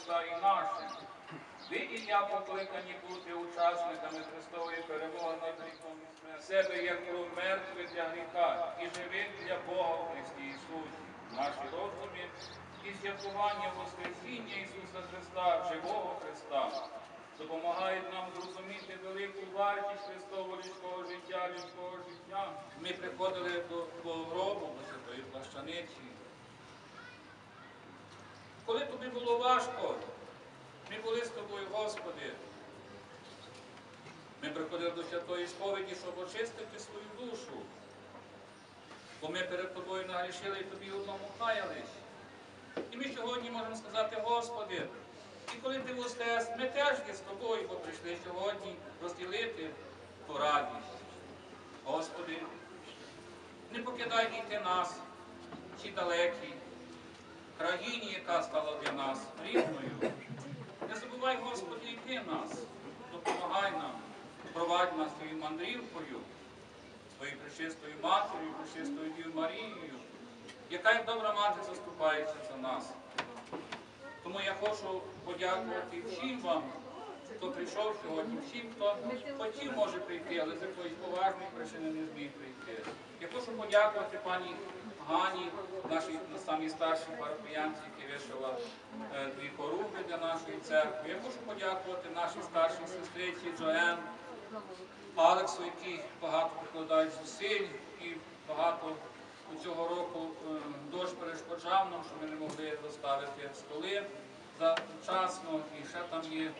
Христа і нашим. Ви і я покликані бути учасниками Христової перемоги над гріхом. Себе як про мертвих для гріха і живих для Бога в Христі Ісусі. Наші роздуми і святкування Воскресіння Ісуса Христа, живого Христа, допомагають нам зрозуміти велику вартість Христового людського життя, людського життя. Ми приходили до, до гробу, до святої плащаниці. Коли тобі було важко, ми були з тобою, Господи. Ми приходили до святої сповіді, щоб очистити свою душу. Бо ми перед тобою нагрішили і тобі одному хаялись. І ми сьогодні можемо сказати, Господи, і коли ти воскрес, ми теж є з тобою, бо прийшли сьогодні розділити ту радість. Господи, не покидай діти нас, ці далекі, країні, яка стала для нас рідною. Не забувай, Господи, йти нас, допомагай нам, провадь нас твоєю мандрівкою, твоєю пречистою матір'ю, пречистою Дівою Марією, яка як добра мати заступається за нас. Тому я хочу подякувати всім вам, хто прийшов сьогодні, всім, хто хотів може прийти, але з якоїсь поважної причини не зміг прийти. Я хочу подякувати пані Гані, нашій самій старшій парафіянці, яка вишила е, дві хоруби для нашої церкви. Я хочу подякувати нашій старшій сестриці Джоен, Алексу, які багато прикладають зусиль і багато у цього року е, дощ перешкоджав нам, що ми не могли доставити столи завчасно. І ще там є е,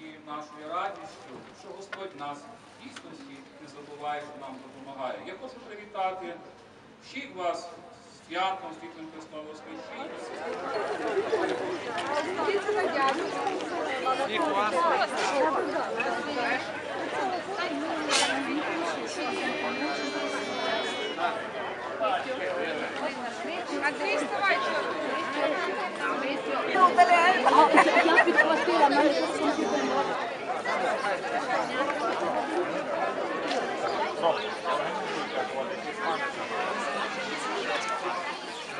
і нашою радістю, що Господь нас в дійсності не забуває, що нам допомагає. Я хочу привітати всіх вас з святом, світлим Христом Воскресіння. Андрій, вставай, Я підхватила, мене Господу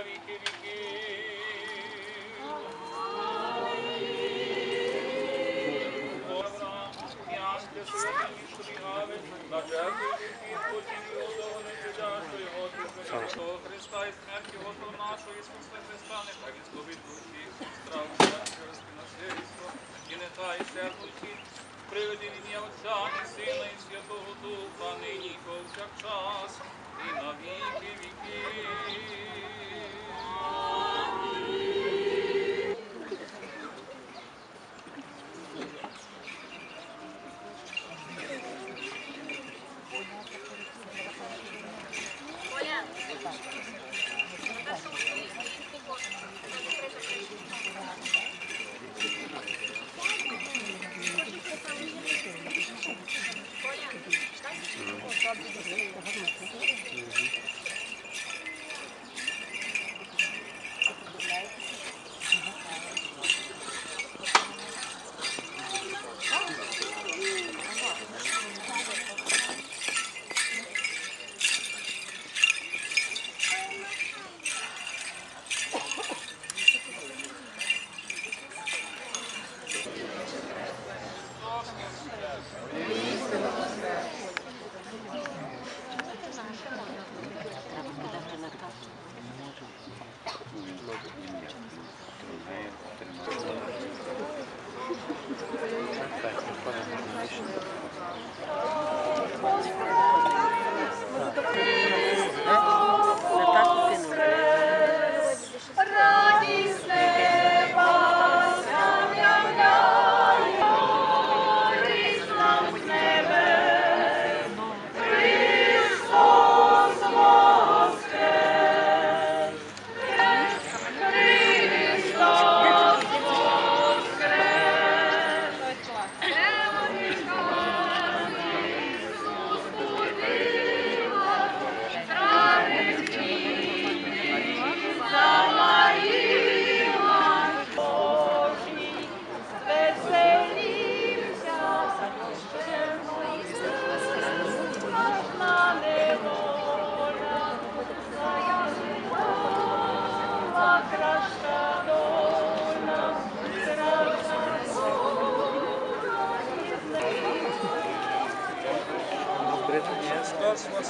на віки ангел на жертву не Христого Христа і смерті Господа нашого Ісуса Христа, нехай він зловить душі, страв, смерті, насильство, і нехай сердуці, приведи ім'я Отця і Сина і Святого Духа, нині повсякчас, і на віки віків.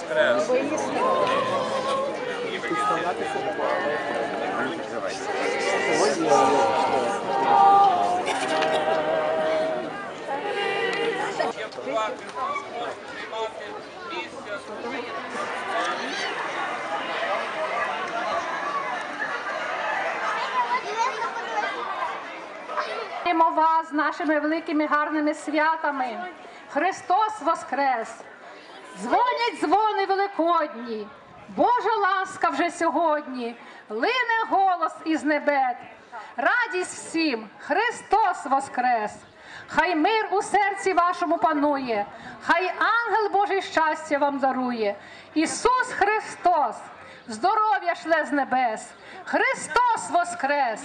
Місця вас з нашими великими гарними святами. Христос Воскрес! Дзвонять дзвони великодні, Божа ласка вже сьогодні, лине голос із небет. Радість всім, Христос Воскрес! Хай мир у серці вашому панує, хай ангел Божий щастя вам дарує. Ісус Христос, здоров'я шле з небес, Христос Воскрес!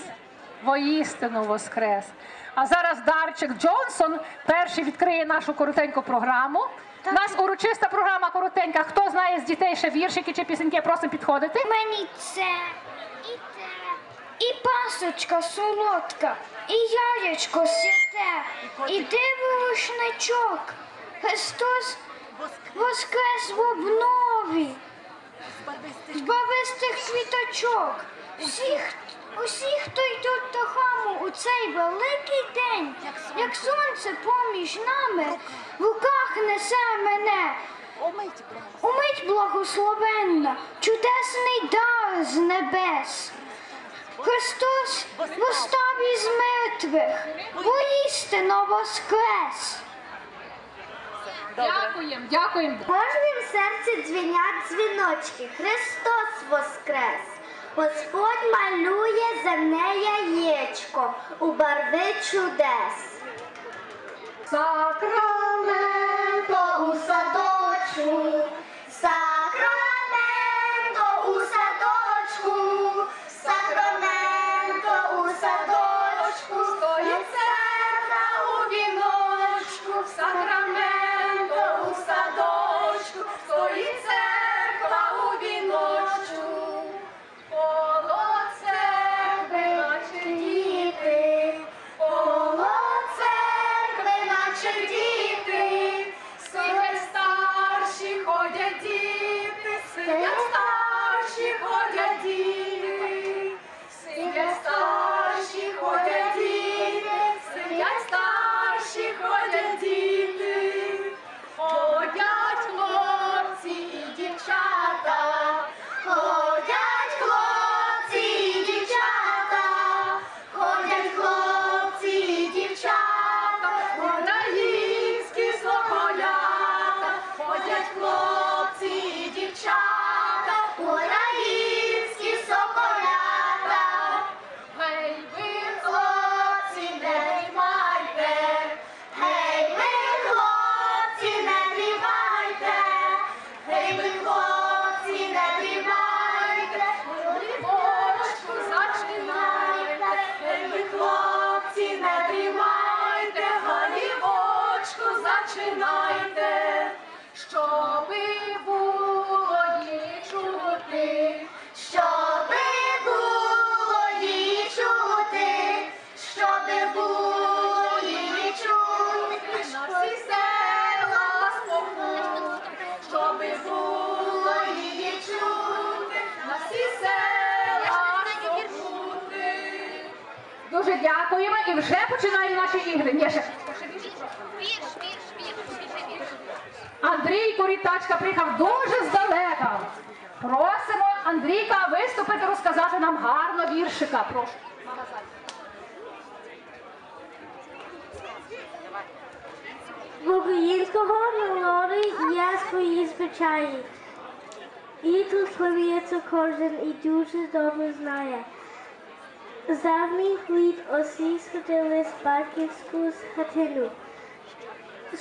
Воістину Воскрес! А зараз Дарчик Джонсон перший відкриє нашу коротеньку програму. У нас урочиста програма коротенька. Хто знає з дітей ще віршики чи пісеньки, просимо підходити. Мені це і те, і пасочка солодка, і яєчко святе, і диво вишнячок. Христос воскрес в обнові, з барвистих квіточок. Всіх, усі, хто йдуть до храму у цей великий день, як сонце поміж нами, в руках несе мене. Умить благословенна, чудесний дар з небес. Христос восстав із мертвих, воістину воскрес. Дякуємо, дякуємо. В кожнім серці дзвінять дзвіночки. Христос воскрес. Господь малює земне яєчко у барви чудес. Сакраменто починаємо наші ігри. Ні, ще. Андрій Курітачка приїхав дуже здалека. Просимо Андрійка виступити, розказати нам гарно віршика. Прошу. В українського народу є свої звичаї. І тут сміється кожен і дуже добре знає. Zamih osis deles barquinskos ratenu.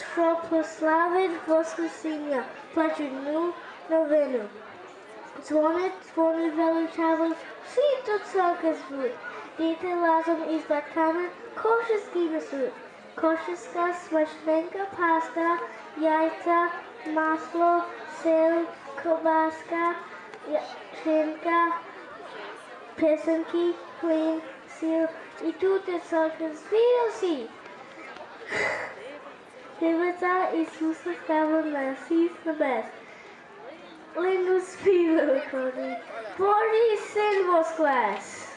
Sproposlavit Voskresenja, Platinum Noveno. Zvone, zvone veličavom, vsi do celke zvud. Dete lazom izda kamen, košeski nasud. Košeska smačnenka pasta, jajca, maslo, sel, kobaska, šenka, pesenki, ковбаска, я- шинка, писанки, хліб, сир. І тут до церкви звідусі. Дивиться Ісуса стало на всіх небес. лину співи виходить. Божий син воскрес.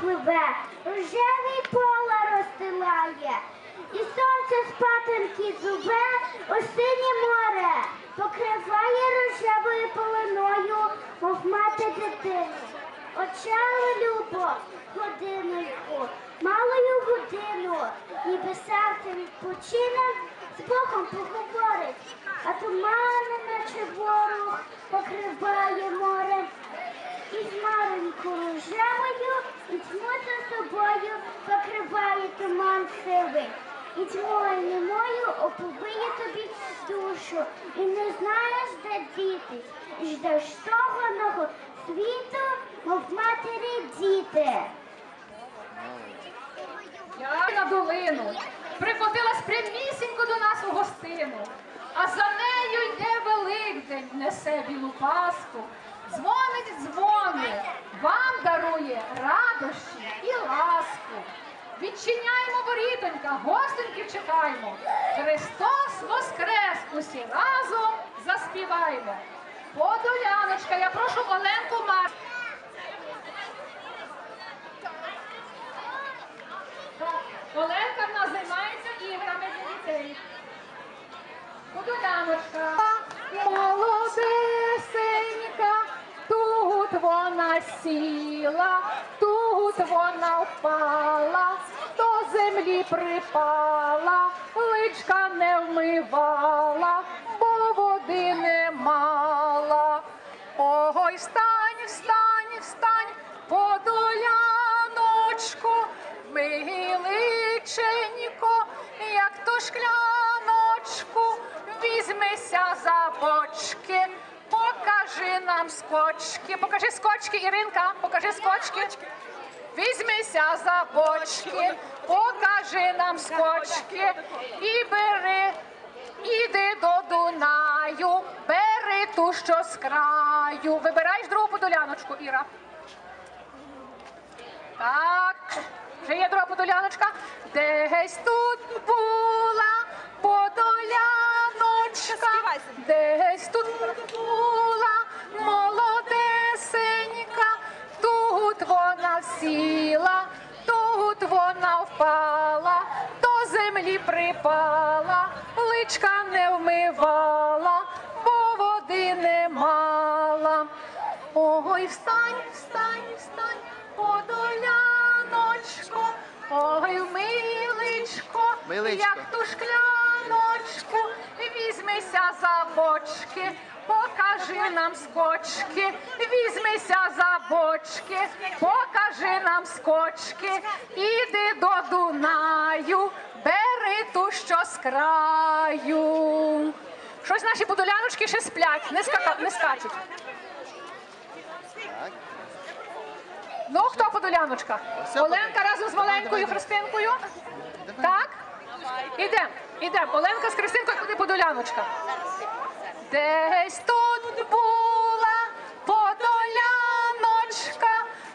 Пливе, рожевий пола розстилає, і сонце спатинки зубе, осіннє море покриває рожевою полиною, мов мати дитину. Очала любо, годиноньку, малою годину, ніби серце відпочине, з Богом поговорить, а тумани, наче ворог, покриває море. І хмаринку рожевою, і тьму за собою покриває туман сивий. І тьмою немою оповиє тобі душу, і не знаєш, де дітись, і ждеш того нового світу, мов матері діти. Я на долину прикотилась прямісінько до нас у гостину, а за нею йде Великдень, несе білу паску, дзвонить дзвони, вам дарує радощі і ласку. Відчиняємо ворітонька, гостеньків чекаємо. Христос Воскрес! Усі разом заспіваємо. Подоляночка, я прошу Оленку Мар. Оленка в нас займається іграми для дітей. Подоляночка. Молодесенька, тут вона сіла, тут вона впала, землі припала, личка не вмивала, бо води не мала. Ой, встань, встань, встань, подоляночку, миличенько, як ту шкляночку, візьмися за бочки, покажи нам скочки. Покажи скочки, Іринка, покажи скочки. Візьмися за бочки, покажи нам скочки і бери, іди до Дунаю, бери ту, що з краю. Вибираєш другу подоляночку, Іра. Так, вже є друга подоляночка. Десь тут була подоляночка, десь тут була молодесенька, тут вона сіла, тут вона впала, до землі припала, личка не вмивала, бо води не мала. Ой, встань, встань, встань, подоляночко, ой, миличко, Миличко. як ту шкляночку, візьмися за бочки, покажи нам скочки, візьмися за бочки, покажи нам скочки, іди до Дунаю, бери ту, що з краю. Щось наші подоляночки ще сплять, не, скака... не скачуть. Ну, хто подоляночка? Оленка разом з маленькою Христинкою. Так? Ідемо, ідемо. Оленка з Христинкою куди подоляночка. Десь тут була подоляночка,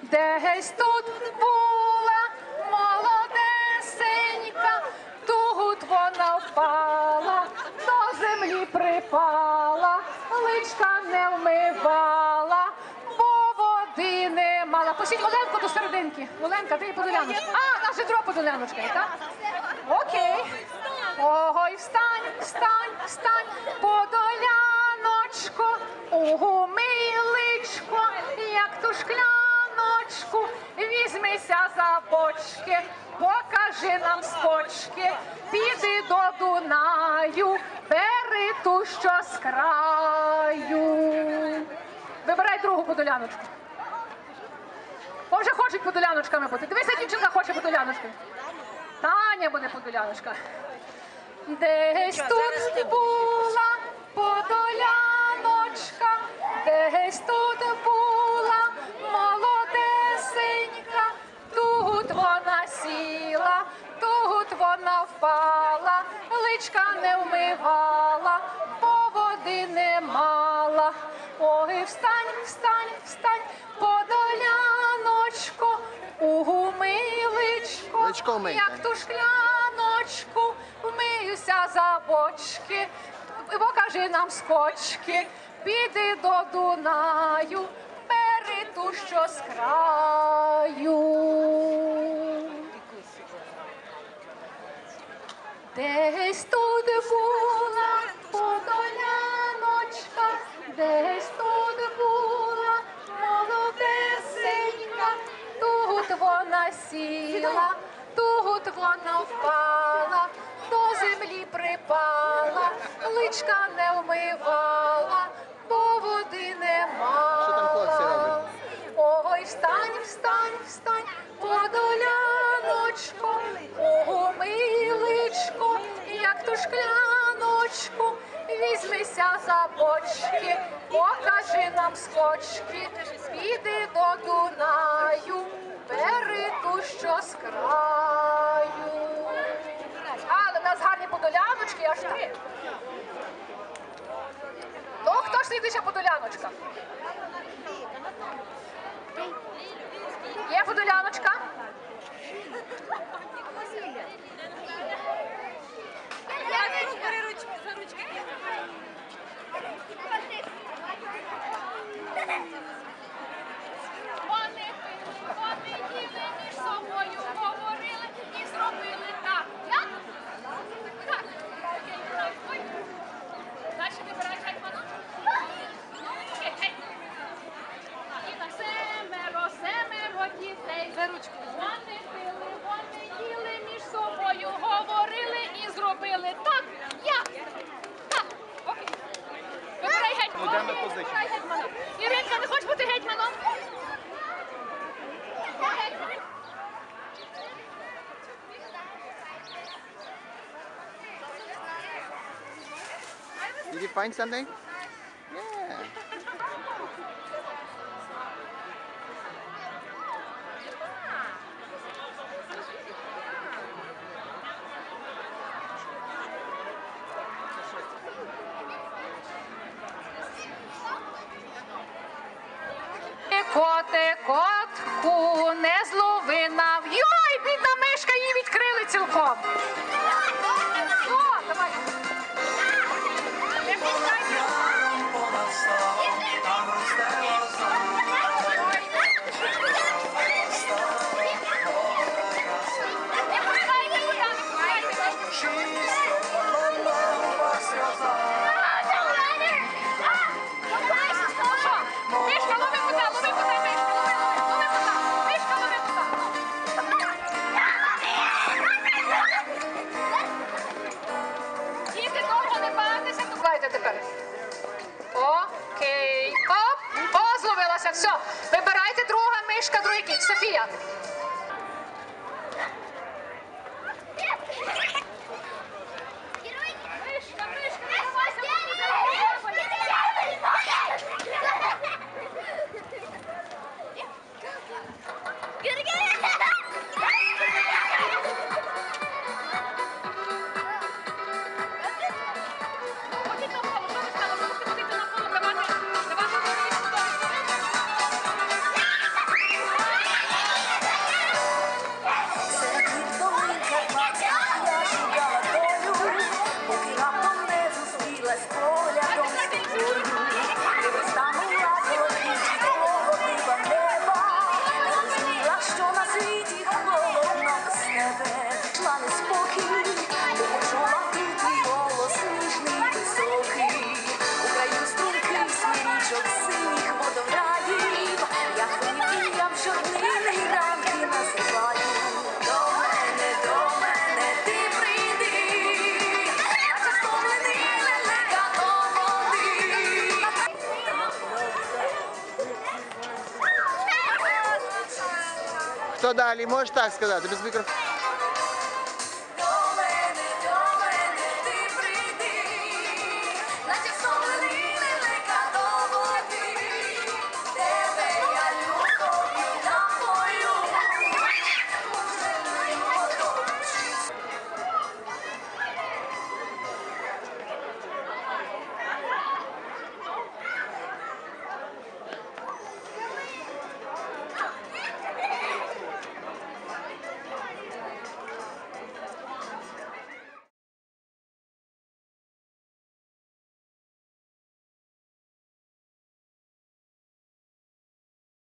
десь тут була молодесенька, тут вона впала, до землі припала, личка не вмивала, бо води не мала. Посіть Оленку до серединки. Оленка, ти подоляночка. А, наша друга подоляночка, так? Окей. Ой, встань, встань, встань, подоляночко, у миличко, як ту шкляночку, візьмися за бочки, покажи нам скочки, піди до Дунаю, бери ту, що з краю. Вибирай другу подоляночку. Бо вже хочуть подоляночками бути. Дивися, дівчинка хоче подоляночкою. Таня буде подоляночка. Десь тут була подоляночка, десь тут була молодесенька, тут вона сіла, тут вона впала, личка не вмивала, бо води не мала. Ой, встань, встань, встань, подоляночко, у миличко, Личко як ту шкляночку, вмиюся за бочки, покажи нам скочки, піди до Дунаю, бери ту, що з краю. Десь тут була подоляночка, десь тут була молодесенька, тут вона сіла, тут вона впала, землі припала, личка не вмивала, бо води не мала. Ой, встань, встань, встань, подоляночко, ого, миличко, як ту шкляночку, візьмися за бочки, покажи нам скочки, піди до Дунаю, бери ту, що з краю. Але в нас гарні подоляночки, аж три. Ну, хто ж слідуюча подоляночка? Є подоляночка? Вони find something? Все. Вибирайте друга мишка, другий кіт. Софія. Хто далі? Можеш так сказати, без мікрофону.